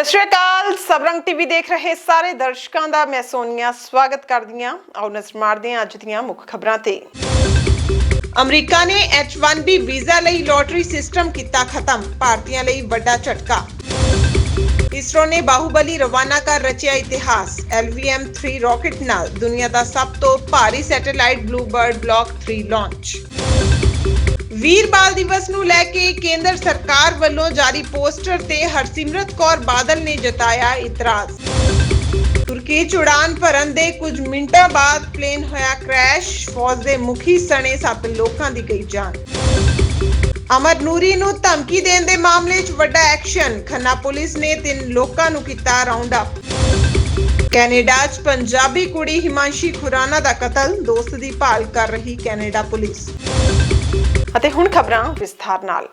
ਸਤਿ ਸ਼੍ਰੀ ਅਕਾਲ। ਸਬਰੰਗ ਟੀਵੀ ਦੇਖ ਰਹੇ ਸਾਰੇ ਦਰਸ਼ਕਾਂ ਦਾ ਮੈਂ ਸੋਨੀਆ, ਸਵਾਗਤ ਕਰਦੀ ਹਾਂ। ਆਓ ਨਜ਼ਰ ਮਾਰਦੇ ਹਾਂ ਅੱਜ ਦੀਆਂ ਮੁੱਖ ਖਬਰਾਂ ਤੇ। ਅਮਰੀਕਾ ਨੇ H1B ਵੀਜ਼ਾ ਲਈ ਲੋਟਰੀ ਸਿਸਟਮ ਕੀਤਾ ਖਤਮ, ਭਾਰਤੀਆਂ ਲਈ ਵੱਡਾ ਝਟਕਾ। ਇਸਰੋ ਨੇ ਬਾਹੂਬਲੀ ਰਵਾਨਾ ਕਰ ਰਚਿਆ ਇਤਿਹਾਸ। LVM-3 ਰਾਕੇਟ ਨਾਲ ਦੁਨੀਆ ਦਾ ਸਭ ਤੋਂ ਭਾਰੀ satellite BlueBird block 3 launch Veer Bal Diwas ਨੂੰ ਲੈ ਕੇ ਕੇਂਦਰ ਸਰਕਾਰ ਵੱਲੋਂ ਜਾਰੀ ਪੋਸਟਰ ਤੇ ਹਰਸਿਮਰਤ ਕੌਰ ਬਾਦਲ ਨੇ ਜਤਾਇਆ ਇਤਰਾਜ਼। ਤੁਰਕੀ 'ਚ ਉਡਾਨ ਭਰਨ ਦੇ ਕੁਝ ਮਿੰਟਾਂ ਬਾਅਦ ਪਲੇਨ ਹੋਇਆ ਕ੍ਰੈਸ਼, ਫੌਜ ਦੇ ਮੁਖੀ ਸਣੇ ਸੱਤ ਲੋਕਾਂ ਦੀ ਗਈ ਜਾਨ। ਅਮਰ ਨੂਰੀ ਨੂੰ ਧਮਕੀ ਦੇਣ ਦੇ ਮਾਮਲੇ 'ਚ ਵੱਡਾ ਐਕਸ਼ਨ, ਖੰਨਾ ਪੁਲਿਸ ਨੇ ਤਿੰਨ ਲੋਕਾਂ ਨੂੰ ਕੀਤਾ ਰਾਉਂਡ ਅਪ। ਕੈਨੇਡਾ 'ਚ ਪੰਜਾਬੀ ਕੁੜੀ ਹਿਮਾਂਸ਼ੀ ਖੁਰਾਨਾ ਦਾ ਕਤਲ, ਦੋਸਤ ਦੀ ਭਾਲ ਕਰ ਰਹੀ ਕੈਨੇਡਾ ਪੁਲਿਸ। ਅਤੇ ਹੁਣ ਖਬਰਾਂ ਵਿਸਥਾਰ ਨਾਲ।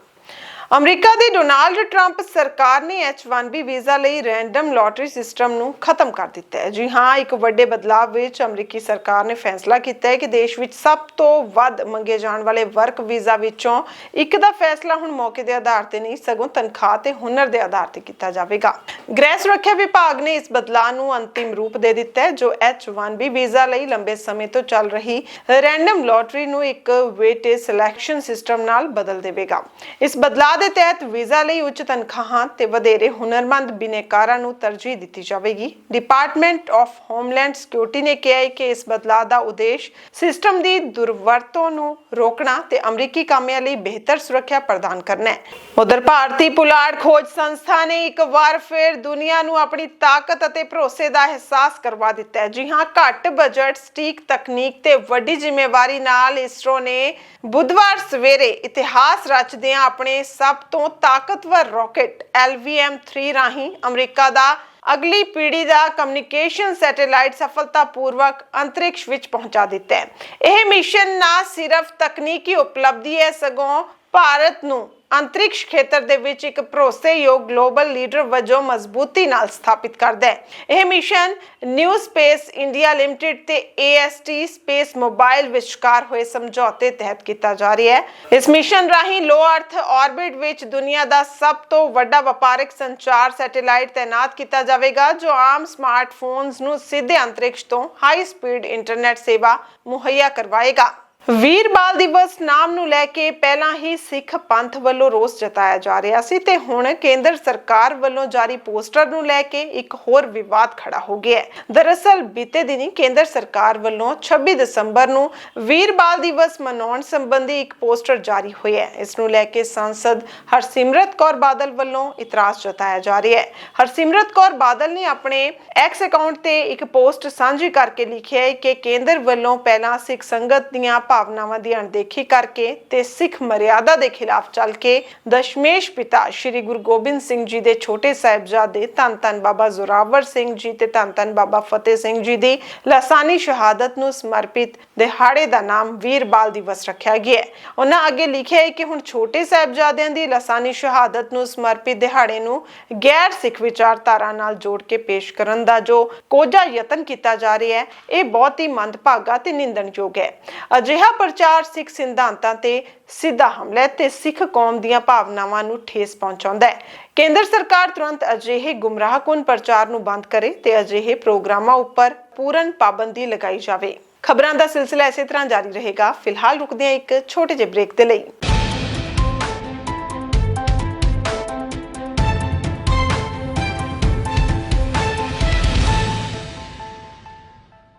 ਅਮਰੀਕਾ ਦੀ ਡੋਨਾਲਡ ਟਰੰਪ ਸਰਕਾਰ ਨੇ H1B ਵੀਜ਼ਾ ਲਈ ਰੈਂਡਮ ਲੋਟਰੀ ਸਿਸਟਮ ਨੂੰ ਖਤਮ ਕਰ ਦਿੱਤਾ ਹੈ। ਜੀ ਹਾਂ, ਇੱਕ ਵੱਡੇ ਬਦਲਾਅ ਵਿੱਚ ਅਮਰੀਕੀ ਸਰਕਾਰ ਨੇ ਫੈਸਲਾ ਕੀਤਾ ਹੈ ਕਿ ਦੇਸ਼ ਵਿੱਚ ਸਭ ਤੋਂ ਵੱਧ ਮੰਗੇ ਜਾਣ ਵਾਲੇ ਵਰਕ ਵੀਜ਼ਾ ਵਿੱਚੋਂ ਇੱਕ ਦਾ ਫੈਸਲਾ ਹੁਣ ਮੌਕੇ ਦੇ ਆਧਾਰ ਤੇ ਨਹੀਂ, ਸਗੋਂ ਤਨਖਾਹ ਤੇ ਹੁਨਰ ਦੇ ਆਧਾਰ ਤੇ ਕੀਤਾ ਜਾਵੇਗਾ। ਗ੍ਰਹਿ ਸੁਰੱਖਿਆ ਵਿਭਾਗ ਨੇ ਇਸ ਬਦਲਾਅ ਨੂੰ ਅੰਤਿਮ ਰੂਪ ਦੇ ਦਿੱਤਾ ਹੈ, ਜੋ H1B ਵੀਜ਼ਾ ਲਈ ਲੰਬੇ ਸਮੇਂ ਤੋਂ ਚੱਲ ਰਹੀ ਰੈਂਡਮ ਲੋਟਰੀ ਨੂੰ ਇੱਕ ਵੇਟੇਜ ਸਿਲੈਕਸ਼ਨ ਸਿਸਟਮ ਨਾਲ ਬਦਲ ਦੇਵੇਗਾ। ਇਸ ਬਦਲਾਅ ਦੇ ਤਹਿਤ ਵੀਜ਼ਾ ਲਈ ਉੱਚ ਤਨਖਾਹਾਂ ਤੇ ਵਧੇਰੇ ਹੁਨਰਮੰਦ ਬਿਨੇਕਾਰਾਂ ਨੂੰ ਤਰਜੀਹ ਦਿੱਤੀ ਜਾਵੇਗੀ। ਡਿਪਾਰਟਮੈਂਟ ਆਫ ਹੋਮਲੈਂਡ ਸਿਕਿਉਰਿਟੀ ਨੇ ਕਿਹਾ ਹੈ ਕਿ ਇਸ ਬਦਲਾਅ ਦਾ ਉਦੇਸ਼ ਸਿਸਟਮ ਦੀ ਦੁਰਵਰਤੋਂ ਨੂੰ ਰੋਕਣਾ ਤੇ ਅਮਰੀਕੀ ਕਾਮਿਆਂ ਲਈ ਬਿਹਤਰ ਸੁਰੱਖਿਆ ਪ੍ਰਦਾਨ ਕਰਨਾ ਹੈ। ਉਧਰ ਭਾਰਤੀ ਪੁਲਾੜ ਖੋਜ ਸੰਸਥਾ ਨੇ ਇੱਕ ਵਾਰ ਫਿਰ ਦੁਨੀਆ ਨੂੰ ਆਪਣੀ ਤਾਕਤ ਅਤੇ ਭਰੋਸੇ ਦਾ ਅਹਿਸਾਸ ਕਰਵਾ ਦਿੱਤਾ ਹੈ। ਜੀ ਹਾਂ, ਘੱਟ ਬਜਟ, ਸਟੀਕ ਤਕਨੀਕ ਤੇ ਵੱਡੀ ਜ਼ਿੰਮੇਵਾਰੀ ਨਾਲ ਇਸਰੋ ਨੇ ਬੁੱਧਵਾਰ ਸਵੇਰੇ ਇਤਿਹਾਸ ਰਚਦਿਆਂ ਆਪਣੇ ਸਭ ਤੋਂ ਤਾਕਤਵਰ ਰਾਕੇਟ LVM-3 ਰਾਹੀਂ ਅਮਰੀਕਾ ਦਾ ਅਗਲੀ ਪੀੜ੍ਹੀ ਦਾ ਕਮਿਊਨੀਕੇਸ਼ਨ ਸੈਟੇਲਾਈਟ ਸਫਲਤਾਪੂਰਵਕ ਅੰਤਰਿਕਸ਼ ਵਿੱਚ ਪਹੁੰਚਾ ਦਿੱਤਾ ਹੈ। ਇਹ ਮਿਸ਼ਨ ਨਾ ਸਿਰਫ ਤਕਨੀਕੀ ਉਪਲਬਧੀ ਹੈ, ਸਗੋਂ ਭਾਰਤ ਨੂੰ ਅੰਤਰਿਕਸ਼ ਖੇਤਰ ਦੇ ਵਿੱਚ ਇੱਕ ਭਰੋਸੇਯੋਗ ਗਲੋਬਲ ਲੀਡਰ ਵਜੋਂ ਮਜ਼ਬੂਤੀ ਨਾਲ ਸਥਾਪਿਤ ਕਰਦਾ ਹੈ। ਇਹ mission new space India limited ਤੇ AST ਸਪੇਸ ਮੋਬਾਈਲ ਵਿਚਕਾਰ ਹੋਏ ਸਮਝੌਤੇ ਤਹਿਤ ਕੀਤਾ ਜਾ ਰਿਹਾ ਹੈ। ਇਸ ਮਿਸ਼ਨ ਰਾਹੀਂ ਲੋ ਅਰਥ ਆਰਬਿਟ ਵਿੱਚ ਦੁਨੀਆ ਦਾ ਸਭ ਤੋਂ ਵੱਡਾ ਵਪਾਰਕ ਸੰਚਾਰ ਸੈਟੇਲਾਈਟ ਤਾਇਨਾਤ ਕੀਤਾ ਜਾਵੇਗਾ, ਜੋ ਆਮ ਸਮਾਰਟਫੋਨਸ ਨੂੰ ਸਿੱਧੇ ਅੰਤਰਿਕਸ਼ ਤੋਂ ਹਾਈ ਸਪੀਡ ਇੰਟਰਨੈਟ ਸੇਵਾ ਮੁਹੱਈਆ ਕਰਵਾਏਗਾ। ਵੀਰ ਬਾਲ ਦਿਵਸ ਨਾਮ ਨੂੰ ਲੈ ਕੇ ਪਹਿਲਾਂ ਹੀ ਸਿੱਖ ਪੰਥ ਵੱਲੋਂ ਰੋਸ ਜਤਾਇਆ ਜਾ ਰਿਹਾ ਸੀ ਤੇ ਹੁਣ ਕੇਂਦਰ ਸਰਕਾਰ ਵੱਲੋਂ ਜਾਰੀ ਪੋਸਟਰ ਨੂੰ ਲੈ ਕੇ ਇੱਕ ਹੋਰ ਵਿਵਾਦ ਖੜਾ ਹੋ ਗਿਆ ਹੈ। ਦਰਅਸਲ ਬੀਤੇ ਦਿਨੀ ਕੇਂਦਰ ਸਰਕਾਰ ਵੱਲੋਂ 26 ਦਸੰਬਰ ਨੂੰ ਵੀਰ ਬਾਲ ਦਿਵਸ ਮਨਾਉਣ ਸੰਬੰਧੀ ਇੱਕ ਪੋਸਟਰ ਜਾਰੀ ਹੋਇਆ ਹੈ। ਇਸ ਨੂੰ ਲੈ ਕੇ ਸੰਸਦ ਹਰਸਿਮਰਤ ਕੌਰ ਬਾਦਲ ਵੱਲੋਂ ਇਤਰਾਜ਼ ਜਤਾਇਆ ਜਾ ਰਿਹਾ ਹੈ। ਹਰਸਿਮਰਤ ਕੌਰ ਬਾਦਲ ਨੇ ਆਪਣੇ ਐਕਸ ਅਕਾਊਂਟ ਤੇ ਇੱਕ ਪੋਸਟ ਸਾਂਝੀ ਕਰਕੇ ਲਿਖਿਆ ਹੈ ਕਿ ਕੇਂਦਰ ਵੱਲੋਂ ਪਹਿਲਾਂ ਸਿੱਖ ਸੰਗਤ ਦੀਆਂ ਭਾਵਨਾਵਾਂ ਦੀ ਅਣਦੇਖੀ ਕਰਕੇ ਤੇ ਸਿੱਖ ਮਰਿਆਦਾ ਦੇ ਖਿਲਾਫ ਚੱਲ ਕੇ ਦਸ਼ਮੇਸ਼ ਪਿਤਾ ਸ੍ਰੀ ਗੁਰੂ ਗੋਬਿੰਦ ਸਿੰਘ ਜੀ ਦੇ ਛੋਟੇ ਸਾਹਿਬਜ਼ਾਦੇ ਧੰਨ ਧੰਨ ਬਾਬਾ ਜ਼ੋਰਾਵਰ ਸਿੰਘ ਜੀ ਤੇ ਧੰਨ ਧੰਨ ਬਾਬਾ ਫਤਿਹ ਸਿੰਘ ਜੀ ਦੀ ਲਾਸਾਨੀ ਸ਼ਹਾਦਤ ਨੂੰ ਸਮਰਪਿਤ ਦਿਹਾੜੇ ਦਾ ਨਾਮ ਵੀਰ ਬਾਲ ਦਿਵਸ ਰੱਖਿਆ ਗਿਆ ਹੈ। ਉਹਨਾਂ ਅੱਗੇ ਲਿਖਿਆ ਹੈ ਕਿ ਹੁਣ ਛੋਟੇ ਸਾਹਿਬਜ਼ਾਦਿਆਂ ਦੀ ਲਾਸਾਨੀ ਸ਼ਹਾਦਤ ਨੂੰ ਸਮਰਪਿਤ ਦਿਹਾੜੇ ਨੂੰ ਗੈਰ ਸਿੱਖ ਵਿਚਾਰਧਾਰਾ ਨਾਲ ਜੋੜ ਕੇ ਪੇਸ਼ ਕਰਨ ਦਾ ਜੋ ਕੋਝਾ ਯਤਨ ਕੀਤਾ ਜਾ ਰਿਹਾ ਹੈ, ਇਹ ਬਹੁਤ ਹੀ ਮੰਦਭਾਗਾ ਤੇ ਨਿੰਦਣਯੋਗ ਹੈ। ਅਜਿਹਾ ਪ੍ਰਚਾਰ ਸਿੱਖ ਸਿਧਾਂਤਾਂ ਤੇ ਸਿੱਧਾ ਹਮਲਾ ਹੈ ਤੇ ਸਿੱਖ ਕੌਮ ਦੀਆਂ ਭਾਵਨਾਵਾਂ ਨੂੰ ਠੇਸ ਪਹੁੰਚਾਉਂਦਾ ਹੈ। ਕੇਂਦਰ ਸਰਕਾਰ ਤੁਰੰਤ ਅਜਿਹੇ ਗੁੰਮਰਾਹਕੁਨ ਪ੍ਰਚਾਰ ਨੂੰ ਬੰਦ ਕਰੇ ਤੇ ਅਜਿਹੇ ਪ੍ਰੋਗਰਾਮਾਂ ਉੱਪਰ ਪੂਰਨ ਪਾਬੰਦੀ ਲਗਾਈ ਜਾਵੇ। ਖਬਰਾਂ ਦਾ ਸਿਲਸਿਲਾ ਇਸੇ ਤਰ੍ਹਾਂ ਜਾਰੀ ਰਹੇਗਾ। ਫਿਲਹਾਲ ਰੁਕਦੇ ਹਾਂ ਇੱਕ ਛੋਟੇ ਜਿਹੇ ਬ੍ਰੇਕ ਦੇ ਲਈ।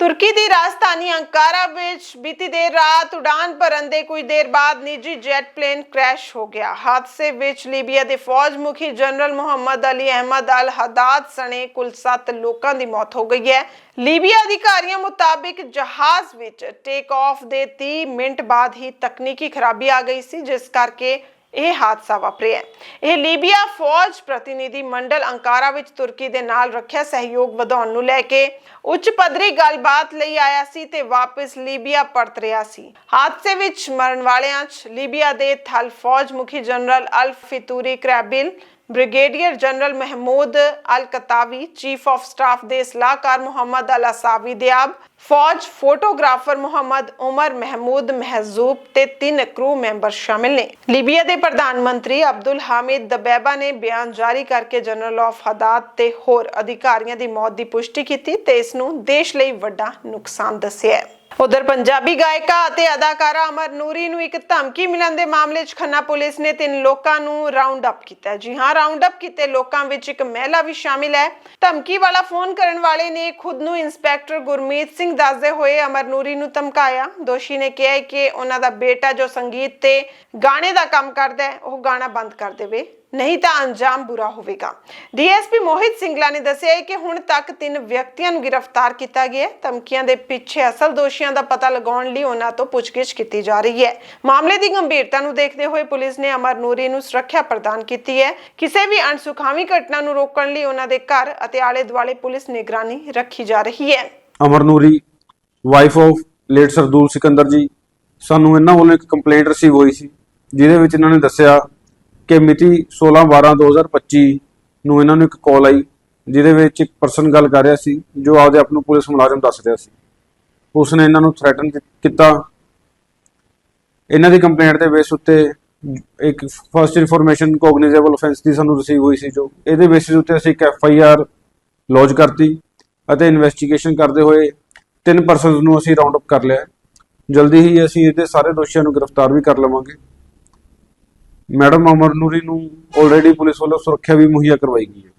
ਤੁਰਕੀ ਦੀ ਰਾਜਧਾਨੀ ਅੰਕਾਰਾ ਵਿੱਚ ਬੀਤੀ ਦੇਰ ਰਾਤ ਉਡਾਨ ਭਰਨ ਦੇ ਕੁਝ ਦੇਰ ਬਾਅਦ ਨਿੱਜੀ ਜੈਟ ਪਲੇਨ ਕ੍ਰੈਸ਼ ਹੋ ਗਿਆ। ਹਾਦਸੇ ਵਿੱਚ ਲੀਬੀਆ ਦੇ ਫੌਜ ਮੁਖੀ general Mohammed Ali Ahmed al Haddad ਸਣੇ ਕੁੱਲ 7 ਲੋਕਾਂ ਦੀ ਮੌਤ ਹੋ ਗਈ ਹੈ। ਲੀਬੀਆ ਅਧਿਕਾਰੀਆਂ ਮੁਤਾਬਿਕ ਜਹਾਜ਼ ਵਿੱਚ ਟੇਕ ਆਫ ਦੇ 30 ਮਿੰਟ ਬਾਅਦ ਹੀ ਤਕਨੀਕੀ ਖਰਾਬੀ ਆ ਗਈ ਸੀ, ਜਿਸ ਕਰਕੇ ਇਹ ਹਾਦਸਾ ਵਾਪਰਿਆ ਇਹ ਲੀਬੀਆ ਫੌਜ ਪ੍ਰਤੀਨਿਧੀ ਮੰਡਲ ਅੰਕਾਰਾ ਵਿੱਚ ਤੁਰਕੀ ਦੇ ਨਾਲ ਰੱਖਿਆ ਸਹਿਯੋਗ ਵਧਾਉਣ ਨੂੰ ਲੈ ਕੇ ਉੱਚ ਪੱਧਰੀ ਗੱਲਬਾਤ ਲਈ ਆਇਆ ਸੀ ਤੇ ਵਾਪਸ ਲੀਬੀਆ ਪਰਤ ਰਿਹਾ ਸੀ। ਹਾਦਸੇ ਵਿੱਚ ਮਰਨ ਵਾਲਿਆਂ 'ਚ ਲੀਬੀਆ ਦੇ ਥਲ ਫੌਜ ਮੁਖੀ general al Fitouri Grebil, brigadier general Mahmoud al Qatawi chief of staff ਦੇ ਸਲਾਹਕਾਰ ਮੁਹੰਮਦ ਅਲ ਅਸਾਵੀ ਦਿਆਬ ਫੌਜ ਫੋਟੋਗ੍ਰਾਫਰ ਮੁਹੰਮਦ ਉਮਰ ਮਹਿਮੂਦ ਮਹਿਜ਼ੂਬ ਤੇ ਤਿੰਨ ਕਰੂ ਮੈਂਬਰ ਸ਼ਾਮਿਲ ਨੇ। ਲੀਬੀਆ ਦੇ ਪ੍ਰਧਾਨ ਮੰਤਰੀ ਅਬਦੁਲ ਹਾਮਿਦ ਦਬੈਬਾ ਨੇ ਬਿਆਨ ਜਾਰੀ ਕਰਕੇ ਜਨਰਲ ਆਫ ਹਦਾਦ ਤੇ ਹੋਰ ਅਧਿਕਾਰੀਆਂ ਦੀ ਮੌਤ ਦੀ ਪੁਸ਼ਟੀ ਕੀਤੀ ਤੇ ਇਸ ਨੂੰ ਦੇਸ਼ ਲਈ ਵੱਡਾ ਨੁਕਸਾਨ ਦੱਸਿਆ ਹੈ। ਉਧਰ ਪੰਜਾਬੀ ਗਾਇਕਾ ਅਤੇ ਅਦਾਕਾਰਾ ਅਮਰ ਨੂਰੀ ਨੂੰ ਇੱਕ ਧਮਕੀ ਮਿਲਣ ਦੇ ਮਾਮਲੇ 'ਚ ਖੰਨਾ ਪੁਲਿਸ ਨੇ ਤਿੰਨ ਲੋਕਾਂ ਨੂੰ ਰਾਉਂਡ ਅਪ ਕੀਤਾ ਹੈ। ਜੀ ਹਾਂ ਰਾਉਂਡ ਅਪ ਕੀਤੇ ਲੋਕਾਂ ਵਿੱਚ ਇੱਕ ਮਹਿਲਾ ਵੀ ਸ਼ਾਮਿਲ ਹੈ। ਧਮਕੀ ਵਾਲਾ ਫੋਨ ਕਰਨ ਵਾਲੇ ਨੇ ਖੁਦ ਨੂੰ ਇੰਸਪੈਕਟਰ ਗੁਰਮੀਤ ਸਿੰਘ ਦੱਸਦੇ ਹੋਏ ਅਮਰ ਨੂਰੀ ਨੂੰ ਧਮਕਾਇਆ। ਦੋਸ਼ੀ ਨੇ ਕਿਹਾ ਕਿ ਉਹਨਾਂ ਦਾ ਬੇਟਾ ਜੋ ਸੰਗੀਤ ਤੇ ਗਾਣੇ ਦਾ ਕੰਮ ਕਰਦਾ ਹੈ, ਉਹ ਗਾਣਾ ਬੰਦ ਕਰ ਦੇਵੇ। ਨਹੀਂ ਤਾਂ ਅੰਜਾਮ ਬੁਰਾ ਹੋਵੇਗਾ। ਡੀਐਸਪੀ ਮੋਹਿਤ ਸਿੰਗਲਾ ਨੇ ਦੱਸਿਆ ਕਿ ਹੁਣ ਤੱਕ ਤਿੰਨ ਵਿਅਕਤੀਆਂ ਨੂੰ ਗ੍ਰਿਫਤਾਰ ਕੀਤਾ ਗਿਆ ਹੈ। ਧਮਕੀਆਂ ਦੇ ਪਿੱਛੇ ਅਸਲ ਦੋਸ਼ੀਆਂ ਦਾ ਪਤਾ ਲਗਾਉਣ ਲਈ ਉਹਨਾਂ ਤੋਂ ਪੁੱਛਗਿੱਛ ਕੀਤੀ ਜਾ ਰਹੀ ਹੈ। ਮਾਮਲੇ ਦੀ ਗੰਭੀਰਤਾ ਨੂੰ ਦੇਖਦੇ ਹੋਏ ਪੁਲਿਸ ਨੇ ਅਮਰ ਨੂਰੀ ਨੂੰ ਸੁਰੱਖਿਆ ਪ੍ਰਦਾਨ ਕੀਤੀ ਹੈ। ਕਿਸੇ ਵੀ ਅਣਸੁਖਾਵੀ ਘਟਨਾ ਨੂੰ ਰੋਕਣ ਲਈ ਉਹਨਾਂ ਦੇ ਘਰ ਅਤੇ ਆਲੇ ਦੁਆਲੇ ਪੁਲਿਸ ਨਿਗਰਾਨੀ ਰੱਖੀ ਜਾ ਰਹੀ ਹੈ। Amar Noori wife of late Sardool Sikander ji, ਸਾਨੂੰ ਇਹਨਾਂ ਵੱਲੋਂ ਇੱਕ ਕੰਪਲੇਂਟ ਰਿਸੀਵ ਹੋਈ ਸੀ, ਜਿਹਦੇ ਵਿੱਚ ਇਹਨਾਂ ਨੇ ਦੱਸਿਆ ਕਿ ਮਿਤੀ 16/12/2025 ਨੂੰ ਇਹਨਾਂ ਨੂੰ ਇੱਕ ਕਾਲ ਆਈ, ਜਿਹਦੇ ਵਿੱਚ ਇੱਕ ਪਰਸਨ ਗੱਲ ਕਰ ਰਿਹਾ ਸੀ, ਜੋ ਆਪਦੇ ਆਪ ਨੂੰ ਪੁਲਿਸ ਮੁਲਾਜ਼ਮ ਦੱਸ ਰਿਹਾ ਸੀ। ਉਸਨੇ ਇਹਨਾਂ ਨੂੰ ਥ੍ਰੈਟਨ ਕੀਤਾ। ਇਹਨਾਂ ਦੀ ਕੰਪਲੇਂਟ ਦੇ ਬੇਸ ਉੱਤੇ ਇੱਕ ਫਰਸਟ ਇਨਫੋਰਮੇਸ਼ਨ ਕੋਗਨੀਜ਼ੇਬਲ ਆਫੈਂਸ ਦੀ ਸਾਨੂੰ ਰਿਸੀਵ ਹੋਈ ਸੀ ਜੋ। ਇਹਦੇ ਬੇਸਿਸ ਉੱਤੇ ਅਸੀਂ ਇੱਕ ਐਫ ਆਈ ਆਰ ਲੌਜ ਕਰਤੀ। ਅਤੇ ਇਨਵੈਸਟੀਗੇਸ਼ਨ ਕਰਦੇ ਹੋਏ ਤਿੰਨ ਪਰਸਨਸ ਨੂੰ ਅਸੀਂ ਰਾਉਂਡ ਅਪ ਕਰ ਲਿਆ ਜਲਦੀ ਹੀ ਅਸੀਂ ਇਹਦੇ ਸਾਰੇ ਦੋਸ਼ੀਆਂ ਨੂੰ ਗ੍ਰਿਫਤਾਰ ਵੀ ਕਰ ਲਵਾਂਗੇ। ਮੈਡਮ ਅਮਰ ਨੂਰੀ ਨੂੰ ਆਲਰੇਡੀ ਪੁਲਿਸ ਵੱਲੋਂ ਸੁਰੱਖਿਆ ਵੀ ਮੁਹੱਈਆ ਕਰਵਾਈ ਗਈ ਹੈ।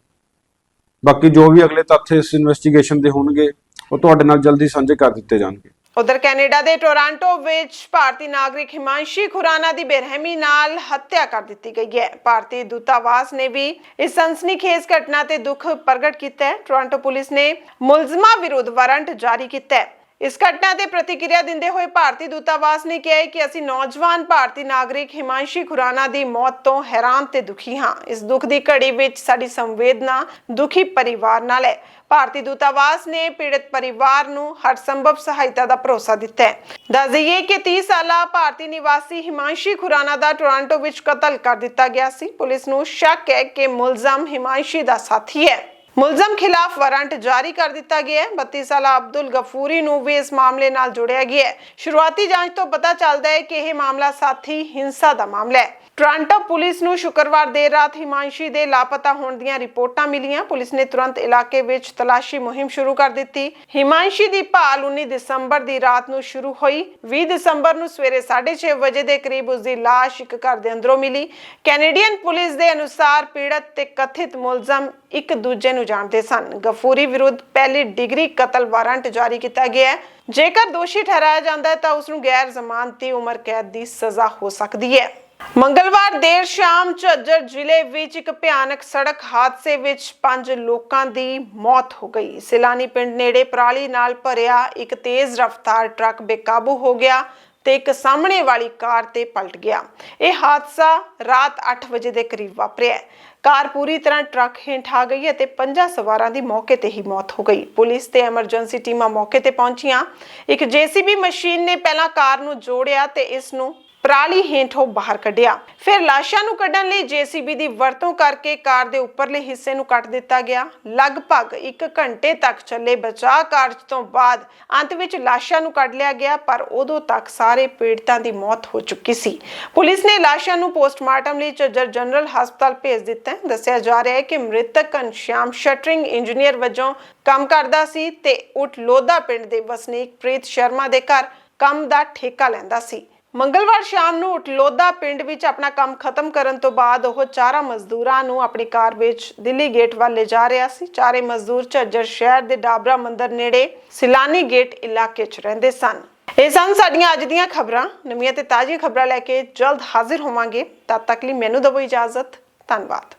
ਬਾਕੀ ਜੋ ਵੀ ਅਗਲੇ ਤੱਥ ਇਸ ਇਨਵੈਸਟੀਗੇਸ਼ਨ ਦੇ ਹੋਣਗੇ, ਉਹ ਤੁਹਾਡੇ ਨਾਲ ਜਲਦੀ ਸਾਂਝੇ ਕਰ ਦਿੱਤੇ ਜਾਣਗੇ। ਉਧਰ ਕੈਨੇਡਾ ਦੇ ਟੋਰਾਂਟੋ ਵਿੱਚ ਭਾਰਤੀ ਨਾਗਰਿਕ ਹਿਮਾਂਸ਼ੀ ਖੁਰਾਨਾ ਦੀ ਬੇਰਹਿਮੀ ਨਾਲ ਹੱਤਿਆ ਕਰ ਦਿੱਤੀ ਗਈ ਹੈ। ਭਾਰਤੀ ਦੂਤਾਵਾਸ ਨੇ ਵੀ ਇਸ ਸਨਸਨੀਖੇਜ਼ ਘਟਨਾ ਤੇ ਦੁੱਖ ਪ੍ਰਗਟ ਕੀਤਾ ਹੈ। ਟੋਰਾਂਟੋ ਪੁਲਿਸ ਨੇ ਮੁਲਜ਼ਮਾਂ ਵਿਰੁੱਧ ਵਾਰੰਟ ਜਾਰੀ ਕੀਤਾ ਹੈ। ਇਸ ਘਟਨਾ ਤੇ ਪ੍ਰਤੀਕਿਰਿਆ ਦਿੰਦੇ ਹੋਏ ਭਾਰਤੀ ਦੂਤਾਵਾਸ ਨੇ ਕਿਹਾ ਹੈ ਕਿ ਅਸੀਂ ਨੌਜਵਾਨ ਭਾਰਤੀ ਨਾਗਰਿਕ ਹਿਮਾਂਸ਼ੀ ਖੁਰਾਨਾ ਦੀ ਮੌਤ ਤੋਂ ਹੈਰਾਨ ਤੇ ਦੁਖੀ ਹਾਂ। ਇਸ ਦੁੱਖ ਦੀ ਘੜੀ ਵਿੱਚ ਸਾਡੀ ਸੰਵੇਦਨਾ ਦੁਖੀ ਪਰਿਵਾਰ ਨਾਲ ਹੈ। ਭਾਰਤੀ ਦੂਤਾਵਾਸ ਨੇ ਪੀੜਤ ਪਰਿਵਾਰ ਨੂੰ ਹਰ ਸੰਭਵ ਸਹਾਇਤਾ ਦਾ ਭਰੋਸਾ ਦਿੱਤਾ ਹੈ। ਦੱਸ ਦਈਏ ਕਿ 30 ਸਾਲਾ ਭਾਰਤੀ ਨਿਵਾਸੀ ਹਿਮਾਂਸ਼ੀ ਖੁਰਾਨਾ ਦਾ ਟੋਰਾਂਟੋ ਵਿੱਚ ਕਤਲ ਕਰ ਦਿੱਤਾ ਗਿਆ ਸੀ। ਪੁਲਿਸ ਨੂੰ ਸ਼ੱਕ ਹੈ ਕਿ ਮੁਲਜ਼ਮ ਹਿਮਾਂਸ਼ੀ ਦਾ ਸਾਥੀ ਹੈ। ਮੁਲਜ਼ਮ ਖਿਲਾਫ ਵਾਰੰਟ ਜਾਰੀ ਕਰ ਦਿੱਤਾ ਗਿਆ ਹੈ। 32 ਸਾਲਾ ਅਬਦੁਲ ਗਫੂਰੀ ਨੂੰ ਵੀ ਇਸ ਮਾਮਲੇ ਨਾਲ ਜੋੜਿਆ ਗਿਆ ਹੈ। ਸ਼ੁਰੂਆਤੀ ਜਾਂਚ ਤੋਂ ਪਤਾ ਚੱਲਦਾ ਹੈ ਕਿ ਇਹ ਮਾਮਲਾ ਸਾਥੀ ਹਿੰਸਾ ਦਾ ਮਾਮਲਾ ਹੈ। ਟ੍ਰਾਂਟੋ ਪੁਲਿਸ ਨੂੰ ਸ਼ੁੱਕਰਵਾਰ ਦੇਰ ਰਾਤ ਹਿਮਾਂਸ਼ੀ ਦੇ ਲਾਪਤਾ ਹੋਣ ਦੀਆਂ ਰਿਪੋਰਟਾਂ ਮਿਲੀਆਂ। ਪੁਲਿਸ ਨੇ ਤੁਰੰਤ ਇਲਾਕੇ ਵਿੱਚ ਤਲਾਸ਼ੀ ਮੁਹਿੰਮ ਸ਼ੁਰੂ ਕਰ ਦਿੱਤੀ। ਹਿਮਾਂਸ਼ੀ ਦੀ ਭਾਲ 19 ਦਸੰਬਰ ਦੀ ਰਾਤ ਨੂੰ ਸ਼ੁਰੂ ਹੋਈ। 20 ਦਸੰਬਰ ਨੂੰ ਸਵੇਰੇ 6:30 ਵਜੇ ਦੇ ਕਰੀਬ ਉਸ ਦੀ ਲਾਸ਼ ਇੱਕ ਘਰ ਦੇ ਅੰਦਰੋਂ ਮਿਲੀ। ਕੈਨੇਡੀਅਨ ਪੁਲਿਸ ਦੇ ਅਨੁਸਾਰ ਪੀੜਤ ਤੇ ਕਥਿਤ ਮੁਲਜ਼ਮ ਇੱਕ ਦੂਜੇ ਨੂੰ ਜਾਣਦੇ ਸਨ। ਗਫੂਰੀ ਵਿਰੁੱਧ ਪਹਿਲੀ ਡਿਗਰੀ ਕਤਲ ਵਾਰੰਟ ਜਾਰੀ ਕੀਤਾ ਗਿਆ ਹੈ। ਜੇਕਰ ਦੋਸ਼ੀ ਠਹਿਰਾਇਆ ਜਾਂਦਾ ਹੈ ਤਾਂ ਉਸ ਨੂੰ ਗੈਰ ਜ਼ਮਾਨਤੀ ਉਮਰ ਕੈਦ ਦੀ ਸਜ਼ਾ ਹੋ ਸਕਦੀ ਹੈ। ਮੰਗਲਵਾਰ ਦੇਰ ਸ਼ਾਮ ਝੱਜਰ ਜ਼ਿਲ੍ਹੇ ਵਿੱਚ ਇੱਕ ਭਿਆਨਕ ਸੜਕ ਹਾਦਸੇ ਵਿੱਚ ਪੰਜ ਲੋਕਾਂ ਦੀ ਮੌਤ ਹੋ ਗਈ। ਸਿਲਾਨੀ ਪਿੰਡ ਨੇੜੇ ਪਰਾਲੀ ਨਾਲ ਭਰਿਆ ਇੱਕ ਤੇਜ਼ ਰਫ਼ਤਾਰ ਟਰੱਕ ਬੇਕਾਬੂ ਹੋ ਗਿਆ ਤੇ ਇੱਕ ਸਾਹਮਣੇ ਵਾਲੀ ਕਾਰ ਤੇ ਪਲਟ ਗਿਆ। ਇਹ ਹਾਦਸਾ ਰਾਤ 8 ਵਜੇ ਦੇ ਕਰੀਬ ਵਾਪਰਿਆ ਕਾਰ ਪੂਰੀ ਤਰ੍ਹਾਂ ਟਰੱਕ ਹੇਠ ਆ ਗਈ ਅਤੇ ਪੰਜਾਂ ਸਵਾਰਾਂ ਦੀ ਮੌਕੇ ਤੇ ਹੀ ਮੌਤ ਹੋ ਗਈ। ਪੁਲਿਸ ਤੇ ਐਮਰਜੈਂਸੀ ਟੀਮਾਂ ਮੌਕੇ ਤੇ ਪਹੁੰਚੀਆਂ। ਇੱਕ ਜੀਸੀਬੀ ਮਸ਼ੀਨ ਨੇ ਪਹਿਲਾਂ ਕਾਰ ਨੂੰ ਜੋੜਿਆ ਤੇ ਇਸ ਨੂੰ ਪਰਾਲੀ ਹੇਠੋਂ ਬਾਹਰ ਕੱਢਿਆ। ਫਿਰ ਲਾਸ਼ਾਂ ਨੂੰ ਕੱਢਣ ਲਈ ਜੀਸੀਬੀ ਦੀ ਵਰਤੋਂ ਕਰਕੇ ਕਾਰ ਦੇ ਉੱਪਰਲੇ ਹਿੱਸੇ ਨੂੰ ਕੱਟ ਦਿੱਤਾ ਗਿਆ। ਲਗਭਗ 1 ਘੰਟੇ ਤੱਕ ਚੱਲੇ ਬਚਾਅ ਕਾਰਜ ਤੋਂ ਬਾਅਦ ਅੰਤ ਵਿੱਚ ਲਾਸ਼ਾਂ ਨੂੰ ਕੱਢ ਲਿਆ ਗਿਆ, ਪਰ ਉਦੋਂ ਤੱਕ ਸਾਰੇ ਪੀੜਤਾਂ ਦੀ ਮੌਤ ਹੋ ਚੁੱਕੀ ਸੀ। ਪੁਲਿਸ ਨੇ ਲਾਸ਼ਾਂ ਨੂੰ ਪੋਸਟਮਾਰਟਮ ਲਈ ਝੱਜਰ ਜਨਰਲ ਹਸਪਤਾਲ ਭੇਜ ਦਿੱਤਾ ਹੈ। ਦੱਸਿਆ ਜਾ ਰਿਹਾ ਹੈ ਕਿ ਮ੍ਰਿਤਕ ਘਨਸ਼ਿਆਮ ਸ਼ਟਰਿੰਗ ਇੰਜੀਨੀਅਰ ਵਜੋਂ ਕੰਮ ਕਰਦਾ ਸੀ ਤੇ ਉਟ ਲੋਧਾ ਪਿੰਡ ਦੇ ਵਸਨੀਕ ਪ੍ਰੀਤ ਸ਼ਰਮਾ ਦੇ ਘਰ ਕੰਮ ਦਾ ਠੇਕਾ ਲੈਂਦਾ ਸੀ। ਮੰਗਲਵਾਰ ਸ਼ਾਮ ਨੂੰ ਉਟਲੋਦਾ ਪਿੰਡ ਵਿੱਚ ਆਪਣਾ ਕੰਮ ਖਤਮ ਕਰਨ ਤੋਂ ਬਾਅਦ ਉਹ ਚਾਰਾਂ ਮਜ਼ਦੂਰਾਂ ਨੂੰ ਆਪਣੀ ਕਾਰ ਵਿੱਚ ਦਿੱਲੀ ਗੇਟ ਵੱਲ ਲੈ ਜਾ ਰਿਹਾ ਸੀ। ਚਾਰੇ ਮਜ਼ਦੂਰ ਝੱਜਰ ਸ਼ਹਿਰ ਦੇ ਡਾਬਰਾ ਮੰਦਰ ਨੇੜੇ ਸਿਲਾਨੀ ਗੇਟ ਇਲਾਕੇ 'ਚ ਰਹਿੰਦੇ ਸਨ। ਇਹ ਸਨ ਸਾਡੀਆਂ ਅੱਜ ਦੀਆਂ ਖਬਰਾਂ। ਨਵੀਆਂ ਤੇ ਤਾਜ਼ੀਆਂ ਖਬਰਾਂ ਲੈ ਕੇ ਜਲਦ ਹਾਜ਼ਰ ਹੋਵਾਂਗੇ। ਤਦ ਤੱਕ ਲਈ ਮੈਨੂੰ ਦਿਓ ਇਜਾਜ਼ਤ। ਧੰਨਵਾਦ।